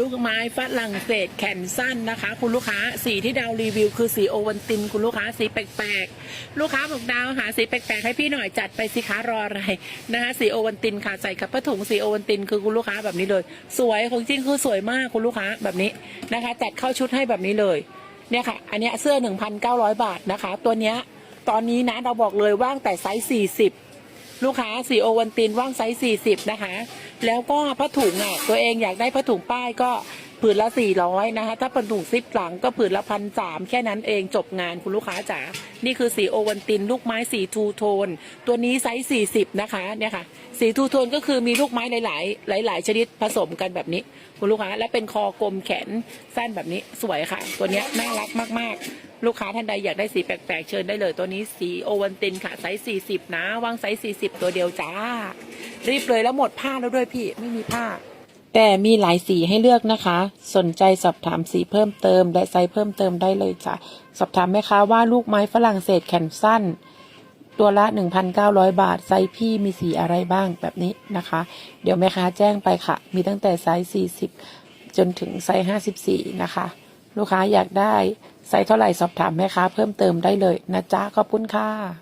ลูกไม้ฝรั่งเศสแขนสั้นนะคะ คุณลูกค้าสีที่ดาวรีวิว คือสีโอวันติน คุณลูกค้าสีแปลกๆ ลูกค้าบอกดาวหาสีแปลกๆให้พี่หน่อยจัดไปสิคะรออะไรนะคะสีโอวันตินค่ะใส่กับผ้าถุงสีโอวันตินคือคุณลูกค้าแบบนี้เลย สวยของจริงคือสวยมากคุณลูกค้าแบบนี้นะคะจัดเข้าชุดให้แบบนี้เลยเนี่ยค่ะ อันเนี้ยเสื้อ 1,900 บาทนะคะ ตัวเนี้ยตอนนี้นะเราบอกเลยว่างแต่ไซส์40 ลูกค้าสีโอวันตินว่างไซส์40 นะคะ แล้วก็ผ้าถุงอะตัวเองอยากได้ผ้าถุงป้ายก็ ผืนละ400นะคะถ้าผ้าถุงซิปหลังก็ผืนละพันสามแค่นั้นเองจบงานคุณลูกค้าจ๋านี่คือสีโอวันตินลูกไม้สีทูโทน ตัวนี้ไซส์40นะคะเนี่ยค่ะสีทูโทนก็คือมีลูกไม้หลาย ๆ หลาย ๆ ชนิดผสมกันแบบนี้ คุณลูกค้าและเป็นคอกลมแขนสั้นแบบนี้สวยค่ะ ตัวนี้น่ารักมาก ๆ ลูกค้าท่านใดอยากได้สีแปลก ๆ เชิญได้เลยตัวนี้สีโอวันตินค่ะไซส์40นะวางไซส์40ตัวเดียวจ้ารีบเลยแล้วหมดผ้าแล้วด้วยพี่ไม่มีผ้า แต่มีหลายสีให้เลือกนะคะ สนใจสอบถามสีเพิ่มเติม และไซส์เพิ่มเติมได้เลยจ้ะ สอบถามแม่ค้าว่าลูกไม้ฝรั่งเศสแขนสั้น ตัวละ 1,900 บาท ไซส์พี่มีสีอะไรบ้างแบบนี้นะคะ เดี๋ยวแม่ค้าแจ้งไปค่ะ มีตั้งแต่ไซส์ 40 จนถึงไซส์ 54 นะคะ ลูกค้าอยากได้ไซส์เท่าไหร่สอบถามแม่ค้าเพิ่มเติมได้เลยนะจ๊ะ ขอบคุณค่ะ